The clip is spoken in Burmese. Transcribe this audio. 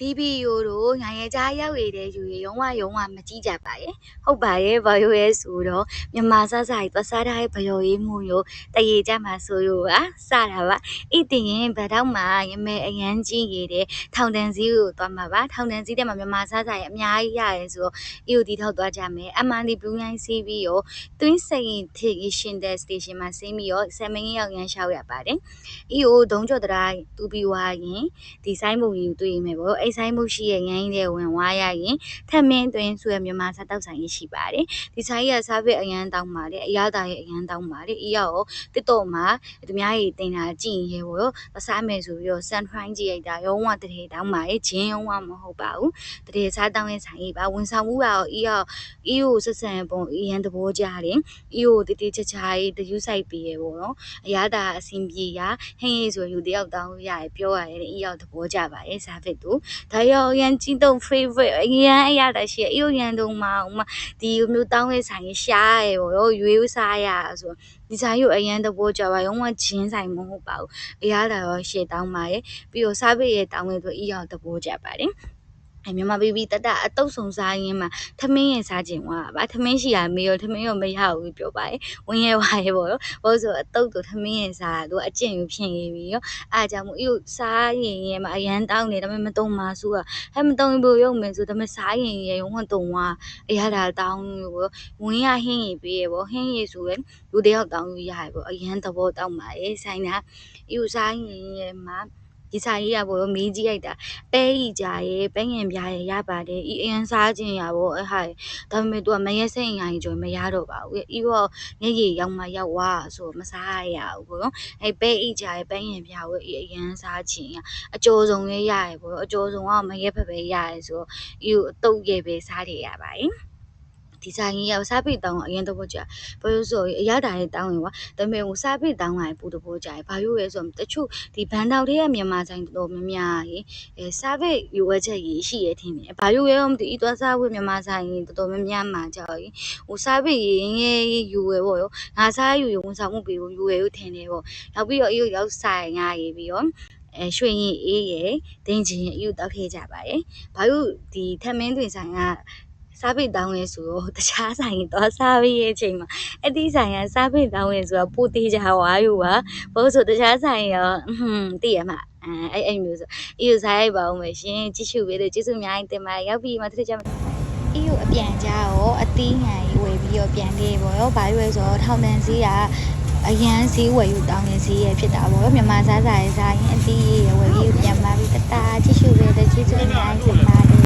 ဒီဗီဒီယိုတို့ငါရဲ့ကြားရောက်ရတဲ့ယူရေရုံးဝရုံးဝမကြည့်ကြပါရဲ့ဟုတ်ပါရဲ့ဘာလို့ရဲဆိုတော့မြန်မာစစကြီးသွားစားထားတဲ့ဘယော်ရေးမှုရောတရေကြမှာဆိုရောပါစတာပါအိတင်ရင်ဗတော့မှာရမဲအရန်ကြီးရတဲ့ထောင်တန်းစည်းကိုသွားမှာပါထောင်တန်းစည်းတဲ့မှာမြန်မာစစကြီးအများကြီးရတယ်ဆိုတော့ EOD ထောက်သွားကြမယ် MND Blue Line စီးပြီးရော Twin Sayin Station တဲ့ station မှာဆင်းပြီးရော7မိနစ်ရောက်ရန်ရှောက်ရပါတယ် EO ဒုံကျော်တရားတူပြီးွားရင်ဒီဆိုင်မုံကြီးကိုတွေ့ရမယ်ပေါ့အဲ့ဆိုင်မုံရှိရဲ့ငိုင်းတဲ့ဝင်ဝါရရင်ထက်မင်းတွင်ဆိုရမြန်မာစားတောက်ဆိုင်ရရှိပါတယ်ဒီဆိုင်ရစားဖစ်အရန်တောင်းပါတယ်အရသာရဲ့အရန်တောင်းပါတယ်အရာရောတစ်တော့မှာသူများကြီးတင်တာကြည့်ရင်ရောအစားမယ်ဆိုပြီးတော့ sunrise ကြည့်လိုက်တာရုံးဝတရေတောင်းပါတယ်ဂျင်းရုံးဝမဟုတ်ပါဘူးတရေစားတောင်းရဲ့ဆိုင်ကြီးပါဝန်ဆောင်မှုကတော့အရာအီကိုဆက်ဆံပုံအရန်သဘောကြတယ်အီကိုတတိချာချာရေးတယူဆိုင်ပြီးရပေါ့နော်အရသာအဆင်ပြေရဟင်းရေးဆိုယူတယောက်တောင်းရတယ်ပြောရတယ်အီရောက်သဘောကြပါတယ်စားဖစ်သူဒါရောအရန်ကြီးတော့ favorite အရန်အရသာရှိအီကိုရန်တုံမှာဥမာဒီမျိုးတောင်းရဲ့ဆိုင်ရှားရပေါ့ရောရွေးစားရဆိုဒီဆိုင်ကိုအရန်သဘောကြပါရုံးကဂျင်းဆိုင်မဟုတ်ပါဘူးအရသာရောရှေ့တောင်းပါတယ်ပြီးတော့စားဖစ်ရဲ့တောင်းရဲ့ဆိုအီရောက်သဘောကြပါတယ်အဲ မြန်မာ baby တတအတုပ်ဆုံစားရင်းမှာထမင်းရင်စားခြင်းဝါပါထမင်းရှိရမေရောထမင်းရောမရဘူးပြောပါရဲ့ဝင်ရဲဝါရဲပေါ့နော်ဘာလို့ဆိုအတုပ်တို့ထမင်းရင်စားတို့အကျင့်ယူဖြစ်နေပြီရောအားကြောင့်မို့အဲ့စားရင်ရဲမှာအရန်တောင်းနေဒါပေမဲ့မတုံပါဆိုอ่ะဟဲ့မတုံဘူးရုံမယ်ဆိုဒါပေမဲ့စားရင်ရဲရုံကတုံဝါအရသာတောင်းလို့ဝင်ရဟင်းရပေးရပေါ့ဟင်းရဆိုရင်လူတယောက်တောင်းရရပေါ့အရန်သဘောတောင်းပါရဲ့ဆိုင်တာအဲ့စားရင်ရဲမှာ ဒီဆိုင်ကြီးရပေါ့မေးကြည့်လိုက်တာပဲကြီးကြရဲပဲငင်ပြားရဲရပါတယ်ဤအရင်စားခြင်းရပေါ့အဟာဒါပေမဲ့ तू ကမရက်စိတ်ရိုင်းကြုံမရတော့ပါဘူးဤတော့မျက်ရည်ရောက်မှရောက်ွားဆိုမစားရဘူးပေါ့နော်အဲပဲအိကြရဲပဲငင်ပြားကိုဤအရင်စားခြင်းရအကျော်ဆုံးရဲရရဲပေါ့အကျော်ဆုံးကမရက်ဖက်ပဲရရဲဆိုတော့ဤကိုအတုတ်ရဲ့ပဲစားရရပါတယ် ဒီဆိုင်ကြီးရောက်စားပိတောင်းအရင်တော့ကြာဘာလို့ဆိုအရတာရဲ့တောင်းရင်ကွာဒါပေမဲ့ဟိုစားပိတောင်းလိုက်ပူတဘောကြာဘာလို့လဲဆိုတော့တချို့ဒီဘန်တောက်တွေကမြန်မာဆိုင်တော်များများရေအဲစားပိယူဝဲချက်ကြီးရှိရထင်တယ်ဘာလို့လဲမသိဤသွားစားဝဲမြန်မာဆိုင်တော်တော်များများမှာကြာရေဟိုစားပိရင်ငယ်ယူဝဲပေါ့ရောငါစားယူရုံဝန်ဆောင်မှုပေးဖို့ယူဝဲကိုထင်တယ်ပေါ့နောက်ပြီးတော့အေးရောက်ဆိုင်ငါရေးပြီးတော့အဲရွှေရင်အေးရယ်ဒင်းချင်းရယ်အယူတောက်ခဲ့ကြပါရဲ့ဘာလို့ဒီထမင်းတွင်ဆိုင်က စားပိတောင်းရဲဆိုတော့တခြားဆိုင်ရင်တော့စားပြီးရဲ့အချိန်မှာအတိဆိုင်ကစားပိတောင်းရဲဆိုတော့ပိုသေးကြဝါယူပါဘာလို့ဆိုတခြားဆိုင်ရောဟွန်းသိရမှာအဲအဲ့အဲ့မျိုးဆိုအေးစားရိုက်ပါဦးမယ်ရှင်ကြည့်ရှုပေးလို့ကျေးဇူးအများကြီးတင်ပါတယ်ရောက်ပြီမှတစ်ချက်ကြအေးကိုအပြန်ကြားရောအသီးညာကြီးဝယ်ပြီးတော့ပြန်ခဲ့ပေါ့ရောဘာလို့လဲဆိုတော့ထောင်တန်းစည်းကအရန်စည်းဝယ်ယူတောင်းနေစည်းရဖြစ်တာပေါ့ရောမြန်မာစားစာရေးစားရင်အသီးရဝယ်ပြီးပြန်ပါပြီတတာကြည့်ရှုပေးလို့ကျေးဇူးအများကြီးတင်ပါ